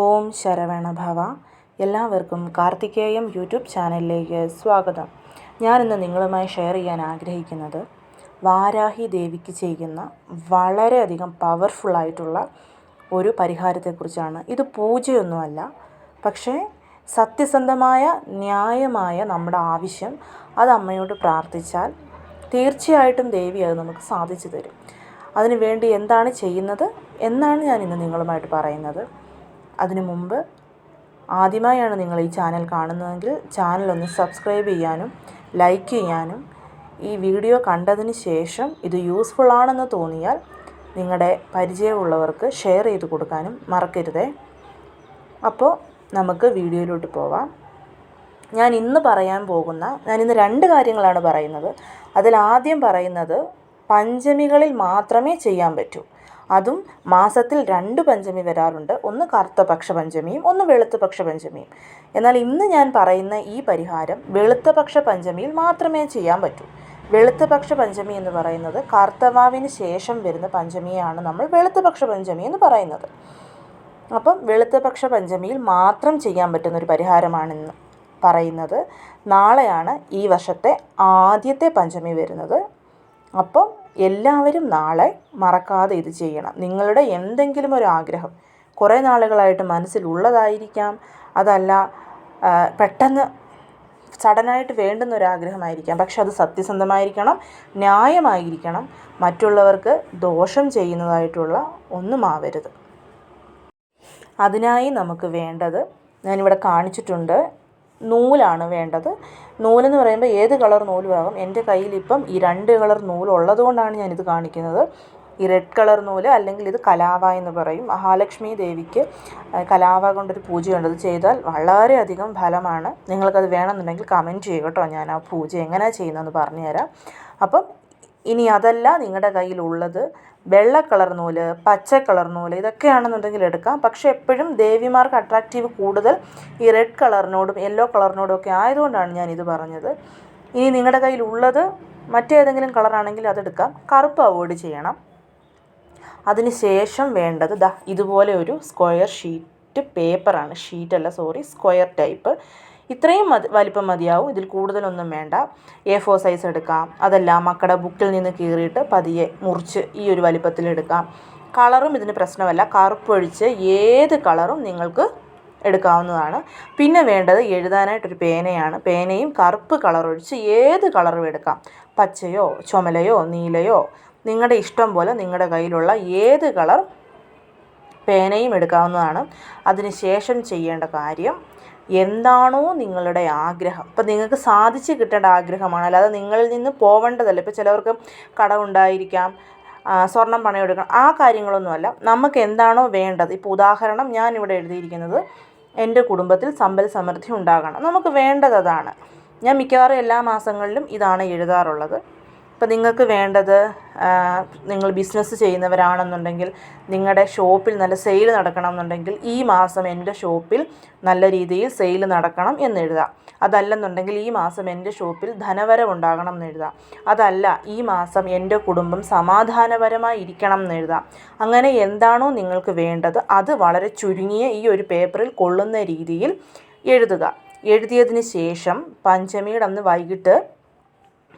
ഓം ശരവണ ഭവ എല്ലാവർക്കും കാർത്തികേയം യൂട്യൂബ് ചാനലിലേക്ക് സ്വാഗതം. ഞാനിന്ന് നിങ്ങളുമായി ഷെയർ ചെയ്യാൻ ആഗ്രഹിക്കുന്നത് വാരാഹി ദേവിക്ക് ചെയ്യുന്ന വളരെയധികം പവർഫുള്ളായിട്ടുള്ള ഒരു പരിഹാരത്തെക്കുറിച്ചാണ്. ഇത് പൂജയൊന്നുമല്ല പക്ഷേ സത്യസന്ധമായ ന്യായമായ നമ്മുടെ ആവശ്യം അത് അമ്മയോട് പ്രാർത്ഥിച്ചാൽ തീർച്ചയായിട്ടും ദേവി അത് നമുക്ക് സാധിച്ചു തരും. അതിനുവേണ്ടി എന്താണ് ചെയ്യുന്നത്? എന്നാണ് ഞാൻ ഇന്ന് നിങ്ങളുമായിട്ട് പറയുന്നത്. അതിനു മുമ്പ് ആദ്യമായാണ് നിങ്ങൾ ഈ ചാനൽ കാണുന്നതെങ്കിൽ ചാനൽ ഒന്ന് സബ്സ്ക്രൈബ് ചെയ്യാനും ലൈക്ക് ചെയ്യാനും ഈ വീഡിയോ കണ്ടതിന് ശേഷം ഇത് യൂസ്ഫുൾ ആണെന്ന് തോന്നിയാൽ നിങ്ങളുടെ പരിചയമുള്ളവർക്ക് ഷെയർ ചെയ്ത് കൊടുക്കാനും മറക്കരുതേ. അപ്പോൾ നമുക്ക് വീഡിയോയിലോട്ട് പോവാം. ഞാൻ ഇന്ന് പറയാൻ പോകുന്ന ഞാൻ ഇന്ന് രണ്ട് കാര്യങ്ങളാണ് പറയുന്നത്. അതിൽ ആദ്യം പറയുന്നത് പഞ്ചമികളിൽ മാത്രമേ ചെയ്യാൻ പറ്റൂ. അതും മാസത്തിൽ രണ്ട് പഞ്ചമി വരാറുണ്ട്. ഒന്ന് കറുത്ത പക്ഷ പഞ്ചമിയും ഒന്ന് വെളുത്ത പക്ഷ പഞ്ചമിയും എന്നാൽ ഇന്ന് ഞാൻ പറയുന്ന ഈ പരിഹാരം വെളുത്ത പക്ഷ പഞ്ചമിയിൽ മാത്രമേ ചെയ്യാൻ പറ്റൂ. വെളുത്ത പക്ഷ പഞ്ചമി എന്ന് പറയുന്നത് കർത്തവാവിന് ശേഷം വരുന്ന പഞ്ചമിയാണ് നമ്മൾ വെളുത്ത പക്ഷ പഞ്ചമി എന്ന് പറയുന്നത്. അപ്പം വെളുത്തപക്ഷ പഞ്ചമിയിൽ മാത്രം ചെയ്യാൻ പറ്റുന്ന ഒരു പരിഹാരമാണെന്ന് പറയുന്നത് നാളെയാണ് ഈ വർഷത്തെ ആദ്യത്തെ പഞ്ചമി വരുന്നത്. അപ്പം എല്ലാവരും നാളെ മറക്കാതെ ഇത് ചെയ്യണം. നിങ്ങളുടെ എന്തെങ്കിലും ഒരു ആഗ്രഹം കുറേ നാളുകളായിട്ട് മനസ്സിലുള്ളതായിരിക്കാം. അതല്ല പെട്ടെന്ന് സഡനായിട്ട് വേണ്ടുന്ന ഒരു ആഗ്രഹമായിരിക്കാം പക്ഷെ അത് സത്യസന്ധമായിരിക്കണം ന്യായമായിരിക്കണം. മറ്റുള്ളവർക്ക് ദോഷം ചെയ്യുന്നതായിട്ടുള്ള ഒന്നും ആവരുത് അതിനായി നമുക്ക് വേണ്ടത് ഞാനിവിടെ കാണിച്ചിട്ടുണ്ട് നൂലാണ് വേണ്ടത്. നൂലെന്ന് പറയുമ്പോൾ ഏത് കളർ നൂലുമാകും എന്റെ കയ്യിൽ ഇപ്പം ഈ രണ്ട് കളർ നൂൽ ഉള്ളതുകൊണ്ടാണ് ഞാനിത് കാണിക്കുന്നത്. ഈ റെഡ് കളർ നൂൽ അല്ലെങ്കിൽ ഇത് കലാവ എന്ന് പറയും. മഹാലക്ഷ്മി ദേവിക്ക് കലാവ കൊണ്ടൊരു പൂജയുണ്ട്. അത് ചെയ്താൽ വളരെയധികം ഫലമാണ്. നിങ്ങൾക്കത് വേണമെന്നുണ്ടെങ്കിൽ കമന്റ് ചെയ്യുക കേട്ടോ. ഞാൻ ആ പൂജ എങ്ങനെയാണ് ചെയ്യുന്നതെന്ന് പറഞ്ഞുതരാം. അപ്പം ഇനി അതല്ല നിങ്ങളുടെ കയ്യിലുള്ളത്. വെള്ള കളർ നൂൽ പച്ച കളർ നൂൽ ഇതൊക്കെയാണെന്നുണ്ടെങ്കിൽ എടുക്കാം. പക്ഷെ എപ്പോഴും ദേവിമാർക്ക് അട്രാക്റ്റീവ് കൂടുതൽ ഈ റെഡ് കളറിനോടും യെല്ലോ കളറിനോടും ഒക്കെ ആയതുകൊണ്ടാണ് ഞാൻ ഇത് പറഞ്ഞത്. ഇനി നിങ്ങളുടെ കയ്യിലുള്ളത് മറ്റേതെങ്കിലും കളറാണെങ്കിൽ അതെടുക്കാം കറുപ്പ് അവോയ്ഡ് ചെയ്യണം. അതിന് ശേഷം വേണ്ടത് ദാ ഇതുപോലെ ഒരു സ്ക്വയർ ഷീറ്റ് പേപ്പറാണ് ഷീറ്റല്ല സോറി സ്ക്വയർ ടൈപ്പ് ഇത്രയും മതി വലിപ്പം മതിയാവും. ഇതിൽ കൂടുതലൊന്നും വേണ്ട. എ ഫോർ സൈസ് എടുക്കാം. അതല്ല മക്കളുടെ ബുക്കിൽ നിന്ന് കീറിയിട്ട് പതിയെ മുറിച്ച് ഈ ഒരു വലിപ്പത്തിൽ എടുക്കാം. കളറും ഇതിന് പ്രശ്നമല്ല. കറുപ്പൊഴിച്ച് ഏത് കളറും നിങ്ങൾക്ക് എടുക്കാവുന്നതാണ്. പിന്നെ വേണ്ടത് എഴുതാനായിട്ടൊരു പേനയാണ്. പേനയും കറുപ്പ് കളറൊഴിച്ച് ഏത് കളറും എടുക്കാം. പച്ചയോ ചുമലയോ നീലയോ നിങ്ങളുടെ ഇഷ്ടം പോലെ നിങ്ങളുടെ കയ്യിലുള്ള ഏത് കളർ പേനയും എടുക്കാവുന്നതാണ്. അതിന് ശേഷം ചെയ്യേണ്ട കാര്യം എന്താണോ നിങ്ങളുടെ ആഗ്രഹം. ഇപ്പം നിങ്ങൾക്ക് സാധിച്ച് കിട്ടേണ്ട ആഗ്രഹമാണ്. അല്ലാതെ നിങ്ങളിൽ നിന്ന് പോവേണ്ടതല്ല. ഇപ്പോൾ ചിലവർക്ക് കടമുണ്ടായിരിക്കാം സ്വർണം പണയം എടുക്കണം. ആ കാര്യങ്ങളൊന്നുമല്ല നമുക്ക് എന്താണോ വേണ്ടത്. ഇപ്പോൾ ഉദാഹരണം ഞാനിവിടെ എഴുതിയിരിക്കുന്നത് എന്റെ കുടുംബത്തിൽ സമ്പൽ സമൃദ്ധി ഉണ്ടാകണം. നമുക്ക് വേണ്ടത് അതാണ്. ഞാൻ മിക്കവാറും എല്ലാ മാസങ്ങളിലും ഇതാണ് എഴുതാറുള്ളത്. ഇപ്പം നിങ്ങൾക്ക് വേണ്ടത് നിങ്ങൾ ബിസിനസ് ചെയ്യുന്നവരാണെന്നുണ്ടെങ്കിൽ നിങ്ങളുടെ ഷോപ്പിൽ നല്ല സെയിൽ നടക്കണം എന്നുണ്ടെങ്കിൽ ഈ മാസം എന്റെ ഷോപ്പിൽ നല്ല രീതിയിൽ സെയിൽ നടക്കണം എന്നെഴുതാം അതല്ലെന്നുണ്ടെങ്കിൽ ഈ മാസം എന്റെ ഷോപ്പിൽ ധനവരവുണ്ടാകണം എന്ന് എഴുതാം അതല്ല ഈ മാസം എന്റെ കുടുംബം സമാധാനപരമായി ഇരിക്കണം എന്ന് എഴുതാം അങ്ങനെ എന്താണോ നിങ്ങൾക്ക് വേണ്ടത് അത് വളരെ ചുരുങ്ങിയ ഈ ഒരു പേപ്പറിൽ കൊള്ളുന്ന രീതിയിൽ എഴുതുക. എഴുതിയതിന് ശേഷം പഞ്ചമിയുടെ അന്ന് വൈകിട്ട്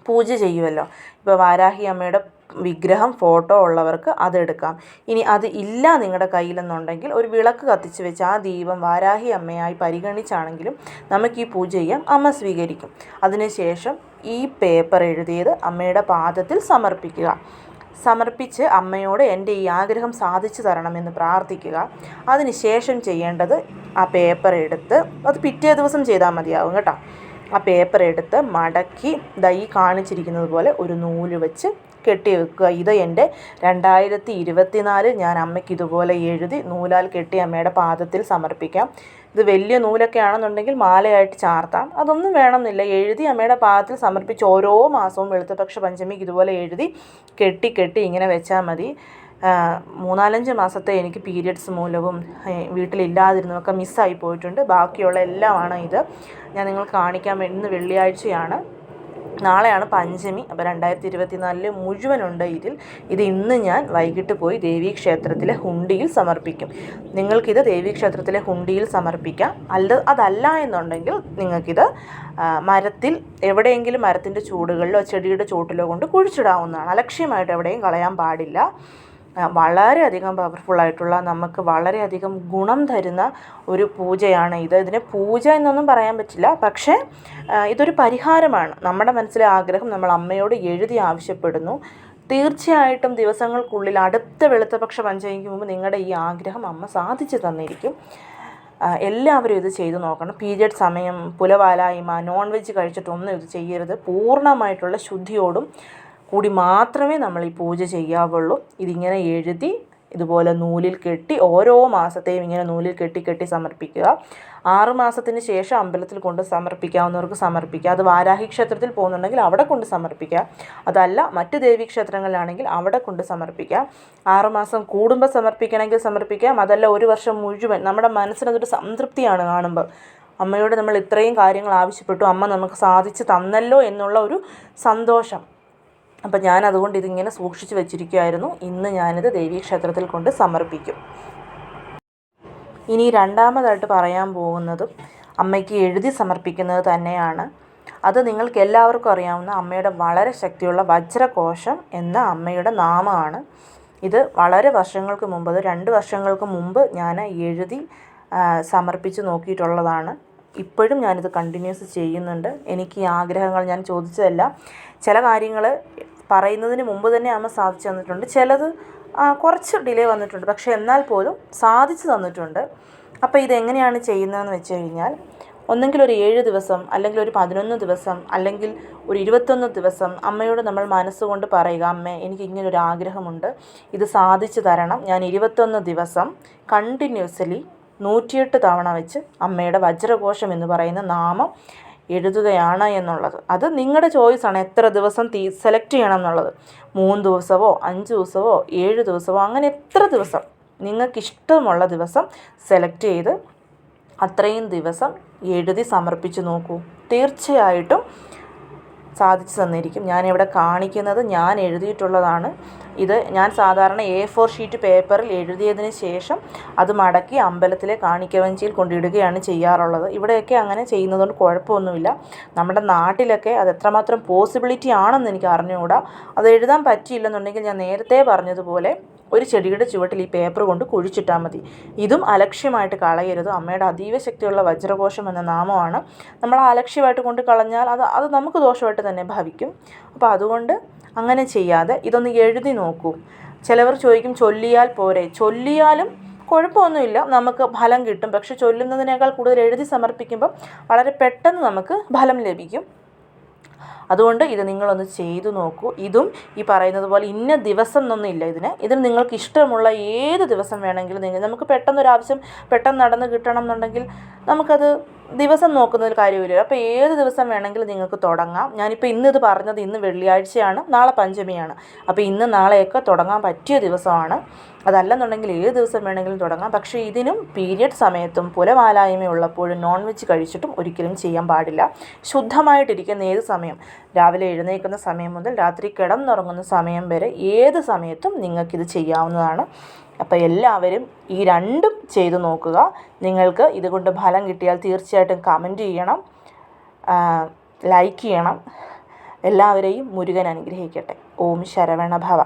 പൂജ ചെയ്യുമല്ലോ. ഇപ്പോൾ വാരാഹി അമ്മയുടെ വിഗ്രഹം ഫോട്ടോ ഉള്ളവർക്ക് അതെടുക്കാം ഇനി അത് ഇല്ല നിങ്ങളുടെ കയ്യിലെന്നുണ്ടെങ്കിൽ ഒരു വിളക്ക് കത്തിച്ച് വെച്ച് ആ ദീപം വാരാഹി അമ്മയായി പരിഗണിച്ചാണെങ്കിലും നമുക്ക് ഈ പൂജ ചെയ്യാം. അമ്മ സ്വീകരിക്കും. അതിനുശേഷം ഈ പേപ്പർ എഴുതിയത് അമ്മയുടെ പാദത്തിൽ സമർപ്പിക്കുക. സമർപ്പിച്ച് അമ്മയോട് എന്റെ ഈ ആഗ്രഹം സാധിച്ചു തരണമെന്ന് പ്രാർത്ഥിക്കുക. അതിനുശേഷം ചെയ്യേണ്ടത് ആ പേപ്പർ എടുത്ത് അത് പിറ്റേ ദിവസം ചെയ്താൽ മതിയാവും കേട്ടോ. ആ പേപ്പർ എടുത്ത് മടക്കി ദാ ഈ കാണിച്ചിരിക്കുന്നത് പോലെ ഒരു നൂൽ വെച്ച് കെട്ടി വെക്കുക. ഇത് എന്റെ രണ്ടായിരത്തി ഇരുപത്തി നാല് ഞാൻ അമ്മയ്ക്ക് ഇതുപോലെ എഴുതി നൂലാൽ കെട്ടി അമ്മയുടെ പാദത്തിൽ സമർപ്പിക്കാം. ഇത് വലിയ നൂലൊക്കെ ആണെന്നുണ്ടെങ്കിൽ മാലയായിട്ട് ചാർത്താം. അതൊന്നും വേണമെന്നില്ല. എഴുതി അമ്മയുടെ പാദത്തിൽ സമർപ്പിച്ച് ഓരോ മാസവും വെളുത്തപക്ഷ പഞ്ചമിക്ക് ഇതുപോലെ എഴുതി കെട്ടി കെട്ടി ഇങ്ങനെ വെച്ചാൽ മതി. മൂന്നാലഞ്ച് മാസത്തെ എനിക്ക് പീരിയഡ്സ് മൂലവും വീട്ടിലില്ലാതിരുന്നതൊക്കെ മിസ്സായി പോയിട്ടുണ്ട്. ബാക്കിയുള്ള എല്ലാമാണ് ഇത്. ഞാൻ നിങ്ങൾ കാണിക്കാൻ വേണ്ടി വെള്ളിയാഴ്ചയാണ്. നാളെയാണ് പഞ്ചമി. അപ്പോൾ രണ്ടായിരത്തി ഇരുപത്തി നാലിൽ മുഴുവനുണ്ട് ഇതിൽ. ഇത് ഇന്ന് ഞാൻ വൈകിട്ട് പോയി ദേവീ ക്ഷേത്രത്തിലെ ഹുണ്ടിയിൽ സമർപ്പിക്കും. നിങ്ങൾക്കിത് ദേവീ ക്ഷേത്രത്തിലെ ഹുണ്ടിയിൽ സമർപ്പിക്കാം. അല്ല അതല്ല എന്നുണ്ടെങ്കിൽ നിങ്ങൾക്കിത് മരത്തിൽ എവിടെയെങ്കിലും മരത്തിന്റെ ചൂടുകളിലോ ചെടിയുടെ ചൂട്ടിലോ കൊണ്ട് കുഴിച്ചിടാവുന്നതാണ്. അലക്ഷ്യമായിട്ട് എവിടെയും കളയാൻ പാടില്ല. വളരെയധികം പവർഫുള്ളായിട്ടുള്ള നമുക്ക് വളരെയധികം ഗുണം തരുന്ന ഒരു പൂജയാണ് ഇത്. ഇതിനെ പൂജ എന്നൊന്നും പറയാൻ പറ്റില്ല. പക്ഷേ ഇതൊരു പരിഹാരമാണ്. നമ്മുടെ മനസ്സിലെ ആഗ്രഹം നമ്മൾ അമ്മയോട് എഴുതി ആവശ്യപ്പെടുന്നു. തീർച്ചയായിട്ടും ദിവസങ്ങൾക്കുള്ളിൽ അടുത്ത വെളുത്തപക്ഷ പഞ്ചമിക്ക് മുമ്പ് നിങ്ങളുടെ ഈ ആഗ്രഹം അമ്മ സാധിച്ചു തന്നിരിക്കും. എല്ലാവരും ഇത് ചെയ്തു നോക്കണം. പീരിയഡ് സമയം പുലവാലായ്മ നോൺ വെജ് കഴിച്ചിട്ടൊന്നും ഇത് ചെയ്യരുത്. പൂർണമായിട്ടുള്ള ശുദ്ധിയോടും കൂടി മാത്രമേ നമ്മൾ ഈ പൂജ ചെയ്യാവുള്ളൂ. ഇതിങ്ങനെ എഴുതി ഇതുപോലെ നൂലിൽ കെട്ടി ഓരോ മാസത്തെയും ഇങ്ങനെ നൂലിൽ കെട്ടി കെട്ടി സമർപ്പിക്കുക. ആറ് മാസത്തിന് ശേഷം അമ്പലത്തിൽ കൊണ്ട് സമർപ്പിക്കാവുന്നവർക്ക് സമർപ്പിക്കുക. അത് വാരാഹി ക്ഷേത്രത്തിൽ പോകുന്നുണ്ടെങ്കിൽ അവിടെ കൊണ്ട് സമർപ്പിക്കുക. അതല്ല മറ്റ് ദേവീ ക്ഷേത്രങ്ങളിലാണെങ്കിൽ അവിടെ കൊണ്ട് സമർപ്പിക്കുക. ആറുമാസം കൂടുമ്പോൾ സമർപ്പിക്കണമെങ്കിൽ സമർപ്പിക്കാം അതല്ല ഒരു വർഷം മുഴുവൻ നമ്മുടെ മനസ്സിനതൊരു സംതൃപ്തിയാണ് കാണുമ്പോൾ അമ്മയോട് നമ്മൾ ഇത്രയും കാര്യങ്ങൾ ആവശ്യപ്പെട്ടു. അമ്മ നമുക്ക് സാധിച്ചു തന്നല്ലോ എന്നുള്ള ഒരു സന്തോഷം. അപ്പം ഞാൻ അതുകൊണ്ട് ഇതിങ്ങനെ സൂക്ഷിച്ച് വെച്ചിരിക്കുമായിരുന്നു ഇന്ന് ഞാനിത് ദേവീക്ഷേത്രത്തിൽ കൊണ്ട് സമർപ്പിക്കും. ഇനി രണ്ടാമതായിട്ട് പറയാൻ പോകുന്നതും അമ്മയ്ക്ക് എഴുതി സമർപ്പിക്കുന്നത് തന്നെയാണ്. അത് നിങ്ങൾക്ക് എല്ലാവർക്കും അറിയാവുന്ന അമ്മയുടെ വളരെ ശക്തിയുള്ള വജ്രകോശം എന്ന അമ്മയുടെ നാമമാണ്. ഇത് വളരെ വർഷങ്ങൾക്ക് മുമ്പ് അത് രണ്ട് വർഷങ്ങൾക്ക് മുമ്പ് ഞാൻ എഴുതി സമർപ്പിച്ച് നോക്കിയിട്ടുള്ളതാണ്. ഇപ്പോഴും ഞാനിത് കണ്ടിന്യൂസ് ചെയ്യുന്നുണ്ട്. എനിക്ക് ഈ ആഗ്രഹങ്ങൾ ഞാൻ ചോദിച്ചതല്ല ചില കാര്യങ്ങൾ പറയുന്നതിന് മുമ്പ് തന്നെ അമ്മ സാധിച്ചു തന്നിട്ടുണ്ട്. ചിലത് കുറച്ച് ഡിലേ വന്നിട്ടുണ്ട്. പക്ഷേ എന്നാൽ പോലും സാധിച്ചു തന്നിട്ടുണ്ട്. അപ്പോൾ ഇതെങ്ങനെയാണ് ചെയ്യുന്നതെന്ന് വെച്ച് കഴിഞ്ഞാൽ ഒന്നെങ്കിൽ ഒരു ഏഴ് ദിവസം അല്ലെങ്കിൽ ഒരു പതിനൊന്ന് ദിവസം അല്ലെങ്കിൽ ഒരു ഇരുപത്തൊന്ന് ദിവസം അമ്മയോട് നമ്മൾ മനസ്സുകൊണ്ട് പറയുക അമ്മ എനിക്ക് ഇങ്ങനൊരു ആഗ്രഹമുണ്ട്. ഇത് സാധിച്ചു തരണം. ഞാൻ ഇരുപത്തൊന്ന് ദിവസം കണ്ടിന്യൂസ്ലി നൂറ്റിയെട്ട് തവണ വെച്ച് അമ്മയുടെ വജ്രകോശം എന്ന് പറയുന്ന നാമം എഴുതുകയാണ് എന്നുള്ളത്. അത് നിങ്ങളുടെ ചോയ്സാണ് എത്ര ദിവസം തീ സെലക്ട് ചെയ്യണം എന്നുള്ളത്. മൂന്ന് ദിവസമോ അഞ്ച് ദിവസമോ ഏഴ് ദിവസമോ അങ്ങനെ എത്ര ദിവസം നിങ്ങൾക്കിഷ്ടമുള്ള ദിവസം സെലക്ട് ചെയ്ത് അത്രയും ദിവസം എഴുതി സമർപ്പിച്ച് നോക്കൂ. തീർച്ചയായിട്ടും സാധിച്ചു തന്നിരിക്കും. ഞാനിവിടെ കാണിക്കുന്നത് ഞാൻ എഴുതിയിട്ടുള്ളതാണ്. ഇത് ഞാൻ സാധാരണ എ ഫോർ ഷീറ്റ് പേപ്പറിൽ എഴുതിയതിന് ശേഷം അത് മടക്കി അമ്പലത്തിലെ കാണിക്കവഞ്ചിയിൽ കൊണ്ടിടുകയാണ് ചെയ്യാറുള്ളത്. ഇവിടെയൊക്കെ അങ്ങനെ ചെയ്യുന്നതുകൊണ്ട് കുഴപ്പമൊന്നുമില്ല. നമ്മുടെ നാട്ടിലൊക്കെ അത് എത്രമാത്രം പോസിബിലിറ്റി ആണെന്ന് എനിക്ക് അറിഞ്ഞുകൂടാ. അത് എഴുതാൻ പറ്റിയില്ലെന്നുണ്ടെങ്കിൽ ഞാൻ നേരത്തെ പറഞ്ഞതുപോലെ ഒരു ചെടിയുടെ ചുവട്ടിൽ ഈ പേപ്പർ കൊണ്ട് കുഴിച്ചിട്ടാൽ മതി. ഇതും അലക്ഷ്യമായിട്ട് കളയരുത്. അമ്മയുടെ അതീവ ശക്തിയുള്ള വജ്രകോശം എന്ന നാമമാണ് നമ്മൾ അലക്ഷ്യമായിട്ട് കൊണ്ട് കളഞ്ഞാൽ അത് അത് നമുക്ക് ദോഷമായിട്ട് തന്നെ ഭവിക്കും. അപ്പോൾ അതുകൊണ്ട് അങ്ങനെ ചെയ്യാതെ ഇതൊന്ന് എഴുതി നോക്കൂ. ചിലവർ ചോദിക്കും ചൊല്ലിയാൽ പോരെ? ചൊല്ലിയാലും കുഴപ്പമൊന്നുമില്ല. നമുക്ക് ഫലം കിട്ടും. പക്ഷെ ചൊല്ലുന്നതിനേക്കാൾ കൂടുതൽ എഴുതി സമർപ്പിക്കുമ്പം വളരെ പെട്ടെന്ന് നമുക്ക് ഫലം ലഭിക്കും. അതുകൊണ്ട് ഇത് നിങ്ങളൊന്ന് ചെയ്തു നോക്കൂ. ഇതും ഈ പറയുന്നത് പോലെ ഇന്ന ദിവസം എന്നൊന്നും ഇല്ല ഇതിന്. ഇതിന് നിങ്ങൾക്ക് ഇഷ്ടമുള്ള ഏത് ദിവസം വേണമെങ്കിലും നിങ്ങൾ നമുക്ക് പെട്ടെന്നൊരാവശ്യം പെട്ടെന്ന് നടന്ന് കിട്ടണം എന്നുണ്ടെങ്കിൽ നമുക്കത് ദിവസം നോക്കുന്ന ഒരു കാര്യമില്ല അപ്പോൾ ഏത് ദിവസം വേണമെങ്കിലും നിങ്ങൾക്ക് തുടങ്ങാം. ഞാനിപ്പോൾ ഇന്ന് ഇത് പറഞ്ഞത് ഇന്ന് വെള്ളിയാഴ്ചയാണ് നാളെ പഞ്ചമിയാണ്. അപ്പോൾ ഇന്ന് നാളെയൊക്കെ തുടങ്ങാൻ പറ്റിയ ദിവസമാണ്. അതല്ലെന്നുണ്ടെങ്കിൽ ഏത് ദിവസം വേണമെങ്കിലും തുടങ്ങാം. പക്ഷേ ഇതിനും പീരിയഡ് സമയത്തും പുലമാലായ്മ ഉള്ളപ്പോഴും നോൺ വെജ് കഴിച്ചിട്ടും ഒരിക്കലും ചെയ്യാൻ പാടില്ല. ശുദ്ധമായിട്ടിരിക്കുന്ന ഏത് സമയം? രാവിലെ എഴുന്നേൽക്കുന്ന സമയം മുതൽ രാത്രി കിടന്നുറങ്ങുന്ന സമയം വരെ ഏത് സമയത്തും നിങ്ങൾക്കിത് ചെയ്യാവുന്നതാണ്. അപ്പോൾ എല്ലാവരും ഈ രണ്ടും ചെയ്തു നോക്കുക. നിങ്ങൾക്ക് ഇതുകൊണ്ട് ഫലം കിട്ടിയാൽ തീർച്ചയായിട്ടും കമന്റ് ചെയ്യണം. ലൈക്ക് ചെയ്യണം. എല്ലാവരെയും മുരുകൻ അനുഗ്രഹിക്കട്ടെ. ഓം ശരവണ ഭവ